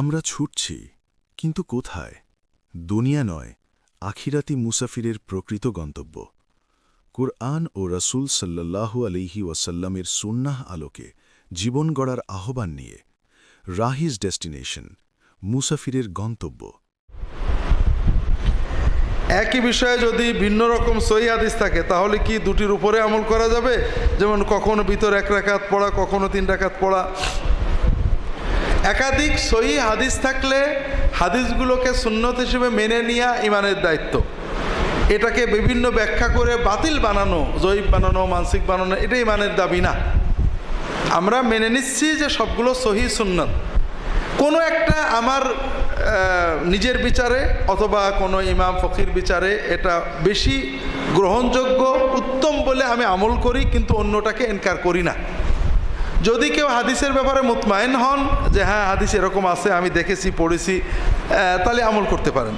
আমরা ছুটছি, কিন্তু কোথায়? দুনিয়া নয় আখিরাতি মুসাফিরের প্রকৃত গন্তব্য। কুরআন ও রসুল সাল্লাল্লাহু আলিহি ওয়াসাল্লামের সুন্নাহ আলোকে জীবন গড়ার আহ্বান নিয়ে, রাহিজ ডেস্টিনেশন, মুসাফিরের গন্তব্য। একই বিষয়ে যদি ভিন্ন রকম সহি হাদিস থাকে, তাহলে কি দুটির উপরে আমল করা যাবে? যেমন কখনো ভিতর এক রাকাত পড়া, কখনো তিন রাকাত পড়া। একাধিক সহি হাদিস থাকলে হাদিসগুলোকে সুন্নত হিসেবে মেনে নেওয়া ইমানের দায়িত্ব। এটাকে বিভিন্ন ব্যাখ্যা করে বাতিল বানানো জৈব বানানো, মানসিক বানানো, এটা ইমানের দাবি না। আমরা মেনে নিচ্ছি যে সবগুলো সহি সুন্নত। কোনো একটা আমার নিজের বিচারে অথবা কোনো ইমাম ফকির বিচারে এটা বেশি গ্রহণযোগ্য, উত্তম বলে আমি আমল করি, কিন্তু অন্যটাকে এনকার করি না। যদি কেউ হাদিসের ব্যাপারে মুতমাইন হন যে হ্যাঁ হাদিস এরকম আছে, আমি দেখেছি, পড়েছি তাহলে আমল করতে পারেন।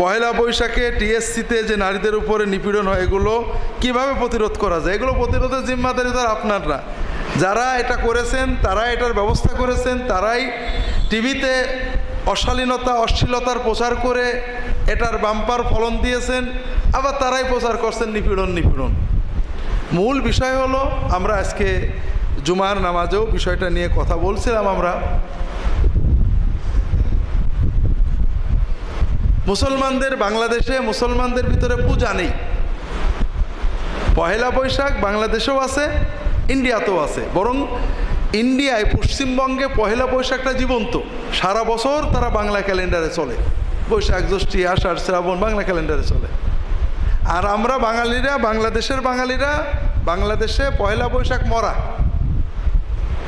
পয়লা বৈশাখে টিএসসিতে যে নারীদের উপরে নিপীড়ন হয়, এগুলো কীভাবে প্রতিরোধ করা যায়? এগুলো প্রতিরোধের জিম্মাদারি তো আর আপনাররা। যারা এটা করেছেন তারা এটার ব্যবস্থা করেছেন, তারাই টিভিতে অশালীনতা, অশ্লীলতার প্রচার করে এটার বাম্পার ফলন দিয়েছেন, আবার তারাই প্রচার করছেন নিপীড়ন নিপীড়ন। মূল বিষয় হলো, আমরা আজকে জুমার নামাজেও বিষয়টা নিয়ে কথা বলছিলাম আমরা। মুসলমানদের বাংলাদেশে মুসলমানদের ভিতরে পূজা নেই। পহেলা বৈশাখ বাংলাদেশেও আছে, ইন্ডিয়াতেও আছে। বরং ইন্ডিয়ায় পশ্চিমবঙ্গে পহেলা বৈশাখটা জীবন্ত। সারা বছর তারা বাংলা ক্যালেন্ডারে চলে। বৈশাখ, জ্যৈষ্ঠী, আষাঢ়, শ্রাবণ বাংলা ক্যালেন্ডারে চলে। আর আমরা বাঙালিরা, বাংলাদেশের বাঙালিরা, বাংলাদেশে পয়লা বৈশাখ মরা।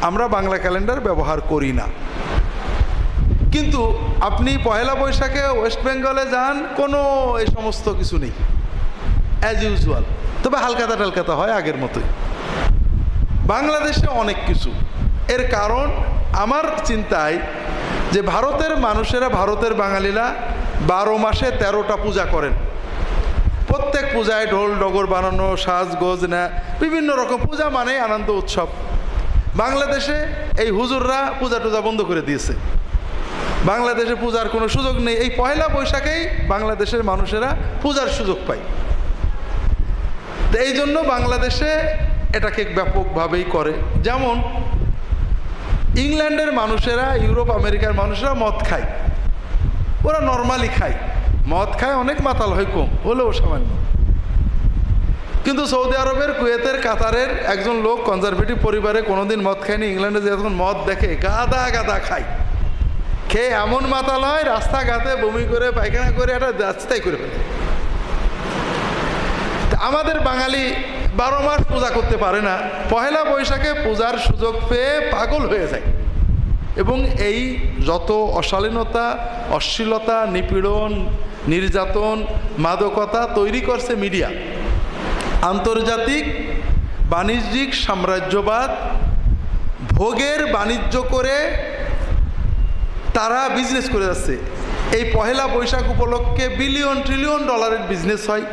আমরা বাংলা ক্যালেন্ডার ব্যবহার করি না। কিন্তু আপনি পয়লা বৈশাখে ওয়েস্ট বেঙ্গলে যান, কোনো এই সমস্ত কিছু নেই। অ্যাজ ইউজুয়াল তবে হালকাতা টালকাতা হয় আগের মতোই। বাংলাদেশে অনেক কিছু। এর কারণ আমার চিন্তায় যে ভারতের মানুষেরা, ভারতের বাঙালিরা বারো মাসে তেরোটা পূজা করেন। প্রত্যেক পূজায় ঢোল, ডগর বানানো, সাজগোজ না বিভিন্ন রকম পূজা মানেই আনন্দ উৎসব। বাংলাদেশে এই হুজুররা পূজা টুজা বন্ধ করে দিয়েছে। বাংলাদেশে পূজার কোনো সুযোগ নেই। এই পয়লা বৈশাখেই বাংলাদেশের মানুষেরা পূজার সুযোগ পায়। তো এই জন্য বাংলাদেশে এটাকে ব্যাপকভাবেই করে। যেমন, ইংল্যান্ডের মানুষেরা, ইউরোপ, আমেরিকার মানুষেরা মদ খায়। ওরা নর্মালি খায়। মদ খায় অনেক মাতাল হয় কম, হলেও সামান্য। কিন্তু সৌদি আরবের, কুয়েতের, কাতারের একজন লোক কনজারভেটিভ পরিবারে কোনোদিন মদ খায়নি। ইংল্যান্ডে যখন মদ দেখে গাদা গাদা খায়। খেয়ে এমন মাতাল হয়, রাস্তাঘাটে বমি করে, পায়খানা করে, একটা রাস্তায় করে ফেলে আমাদের বাঙালি বারো মাস পূজা করতে পারে না। পহেলা বৈশাখে পূজার সুযোগ পেয়ে পাগল হয়ে যায়। এবং এই যত অশালীনতা, অশ্লীলতা, নিপীড়ন, নির্যাতন, মাদকতা তৈরি করছে মিডিয়া। আন্তর্জাতিক বাণিজ্যিক সাম্রাজ্যবাদ ভোগের বাণিজ্য করে তারা বিজনেস করে যাচ্ছে। এই পহেলা বৈশাখ উপলক্ষে বিলিয়ন ট্রিলিয়ন ডলারের বিজনেস হয়।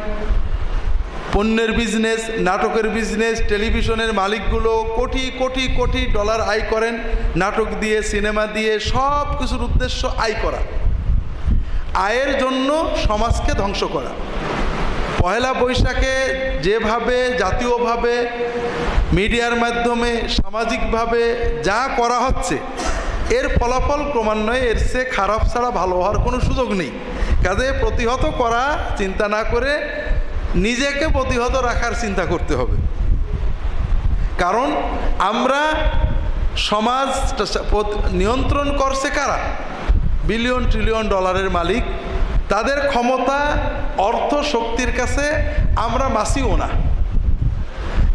পণ্যের বিজনেস নাটকের বিজনেস টেলিভিশনের মালিকগুলো কোটি কোটি কোটি ডলার আয় করেন। নাটক দিয়ে সিনেমা দিয়ে সব কিছুর উদ্দেশ্য আয় করা। আয়ের জন্য সমাজকে ধ্বংস করা। পয়লা বৈশাখে যেভাবে, জাতীয়ভাবে, মিডিয়ার মাধ্যমে, সামাজিকভাবে যা করা হচ্ছে, এর ফলাফল ক্রমান্বয়ে এর সে খারাপ ছাড়া ভালো হওয়ার কোনো সুযোগ নেই। কাজে প্রতিহত করা, চিন্তা না করে নিজেকে প্রতিহত রাখার চিন্তা করতে হবে। কারণ আমরা সমাজ নিয়ন্ত্রণ করছে কারা? বিলিয়ন, ট্রিলিয়ন ডলারের মালিক তাদের ক্ষমতা, অর্থ, শক্তির কাছে আমরা মাসিও না।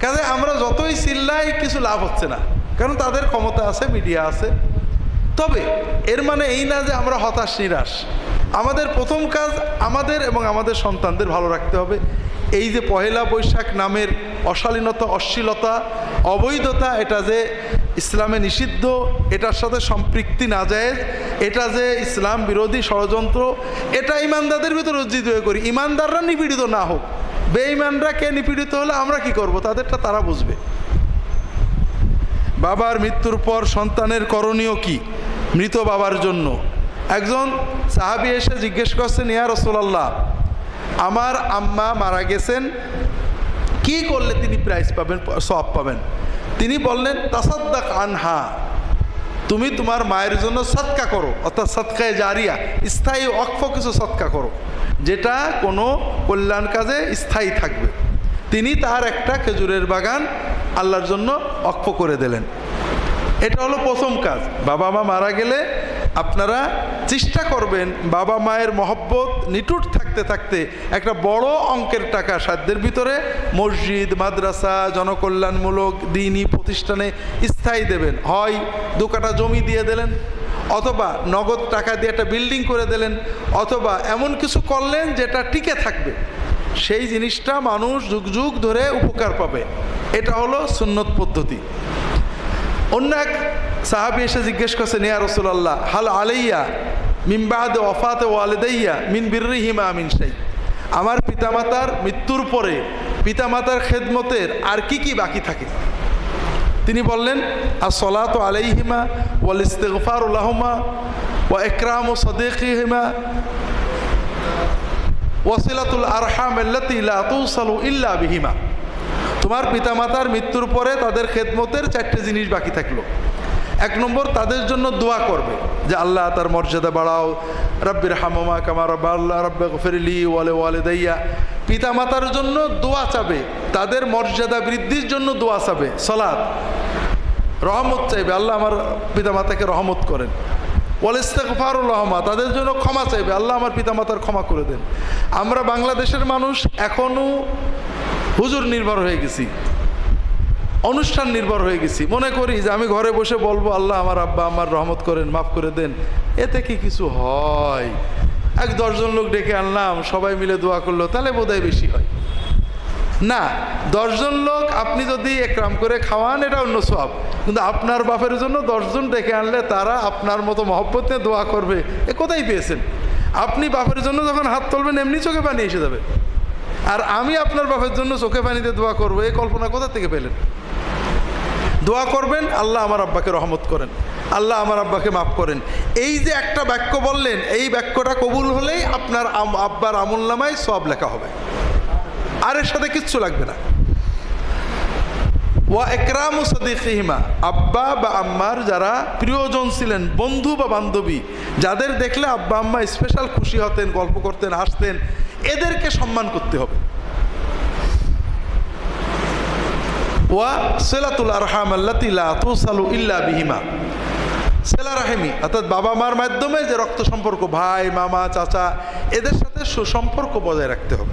কাজে আমরা যতই চিল্লাই, কিছু লাভ হচ্ছে না। কারণ তাদের ক্ষমতা আছে, মিডিয়া আছে। তবে এর মানে এই না যে আমরা হতাশ, নিরাশ। আমাদের প্রথম কাজ আমাদের এবং আমাদের সন্তানদের ভালো রাখতে হবে। এই যে পহেলা বৈশাখ নামের অশালীনতা, অশ্লীলতা, অবৈধতা, এটা যে ইসলামে নিষিদ্ধ, এটার সাথে সম্পৃক্তি না যায়, এটা যে ইসলাম বিরোধী ষড়যন্ত্র, এটা ইমানদারদের ভিতরে অর্জিত হয়ে করি। ইমানদাররা নিপীড়িত না হোক, বেঈমানরা কে নিপীড়িত হলে আমরা কি করব? তাদেরটা তারা বুঝবে। বাবার মৃত্যুর পর সন্তানের করণীয় কি? মৃত বাবার জন্য। একজন সাহাবি এসে জিজ্ঞেস করছেন, ইয়া রসোলাল্লাহ আমার আম্মা মারা গেছেন। কি করলে তিনি প্রাইজ পাবেন সব পাবেন? তিনি বললেন, তাসাদ্দাক আনহা, তুমি তোমার মায়ের জন্য সৎকা করো, অর্থাৎ সৎকায় জারিয়া, স্থায়ী অক্ষ কিছু সৎকা করো, যেটা কোনো কল্যাণ কাজে স্থায়ী থাকবে। তিনি তার একটা খেজুরের বাগান আল্লাহর জন্য অক্ষ করে দিলেন। এটা হলো প্রথম কাজ। বাবা মা মারা গেলে আপনারা চেষ্টা করবেন বাবা মায়ের মহব্বত, নিটুট থাকতে থাকতে একটা বড় অঙ্কের টাকা সাধ্যের ভিতরে মসজিদ, মাদ্রাসা, জনকল্যাণমূলক, দিনই প্রতিষ্ঠানে স্থায়ী দেবেন। হয় দু কাটা জমি দিয়ে দিলেন, অথবা নগদ টাকা দিয়ে একটা বিল্ডিং করে দিলেন, অথবা এমন কিছু করলেন যেটা টিকে থাকবে। সেই জিনিসটা মানুষ যুগ যুগ ধরে উপকার পাবে। এটা হলো সুন্নত পদ্ধতি। অন্য এক সাহাবি এসে জিজ্ঞেস করছেন ইয়া রসুলাল্লাহ, হাল আলাইয়া? মিমবাদ ওয়াফাতে ওয়ালেদাইয়া মিন বিরহিমা মিন সেই আমার পিতামাতার মৃত্যুর পরে পিতামাতার খেদমতের আর কি কি বাকি থাকে? তিনি বললেন আর সলা সলাত আলাইহিমা ওয়াল ইস্তেগফার উল্লাহমা ও একরাম ও সদেকিহিমা। ওয়াসিলাতুল আরহাম আল্লাতি লা তুসালু ইল্লা বিহিমা। তোমার পিতামাতার মৃত্যুর পরে তাদের খেদমতের চারটে জিনিস বাকি থাকল। এক নম্বর তাদের জন্য দোয়া করবে যে আল্লাহ তার মর্যাদা বাড়াও। রব্বির হামমা কামা রব্বা আল্লাহ রব্বে গফিরলি ওয়ালে ওয়ালে দাইয়া পিতা মাতার জন্য দোয়া চাবে, তাদের মর্যাদা বৃদ্ধির জন্য দোয়া চাবে সলাদ রহমত চাইবে, আল্লাহ আমার পিতা মাতাকে রহমত করেন। ওয়ালিস্তেকফারুল রহমা, তাদের জন্য ক্ষমা চাইবে, আল্লাহ আমার পিতামাতার ক্ষমা করে দেন। আমরা বাংলাদেশের মানুষ এখনও হুজুর নির্ভর হয়ে গেছি। অনুষ্ঠান নির্ভর হয়ে গেছি। মনে করি যে আমি ঘরে বসে বলব, আল্লাহ, আমার আব্বা আমার রহমত করেন, মাফ করে দেন। এতে কি কিছু হয়? এক দশজন লোক ডেকে আনলাম, সবাই মিলে দোয়া করল, তাহলে বোধহয় বেশি হয়। না, দশজন লোক, আপনি যদি একরাম করে খাওয়ান, এটা অন্য সব। কিন্তু আপনার বাপের জন্য দশজন ডেকে আনলে তারা আপনার মতো মহব্বত নিয়ে দোয়া করবে। এ কোথায় পেয়েছেন? আপনি বাপের জন্য যখন হাত তুলবেন, এমনি চোখে পানি এসে যাবে। আর আমি আপনার বাপের জন্য চোখে পানিতে দোয়া করব এই কল্পনা কোথা থেকে পেলেন? দোয়া করবেন, আল্লাহ আমার আব্বাকে রহমত করেন, আল্লাহ আমার আব্বাকে মাফ করেন। এই যে একটা বাক্য বললেন, এই বাক্যটা কবুল হলেই আপনার আব্বার আমল নামায় সব লেখা হবে। আর এর সাথে কিচ্ছু লাগবে না। ওয়া একরাম সদিহিমা আব্বা বা আম্মার যারা প্রিয়জন ছিলেন, বন্ধু বা বান্ধবী, যাদের দেখলে আব্বা আম্মা স্পেশাল খুশি হতেন, গল্প করতেন, হাসতেন, এদেরকে সম্মান করতে হবে। ওয়া সেলাতুল আরহাম আল্লাতিলা তুসালু ইল্লা বিহিমা। সেলা রাহেমি, অর্থাৎ বাবা মার মাধ্যমে যে রক্ত সম্পর্ক, ভাই, মামা, চাচা, এদের সাথে সুসম্পর্ক বজায় রাখতে হবে।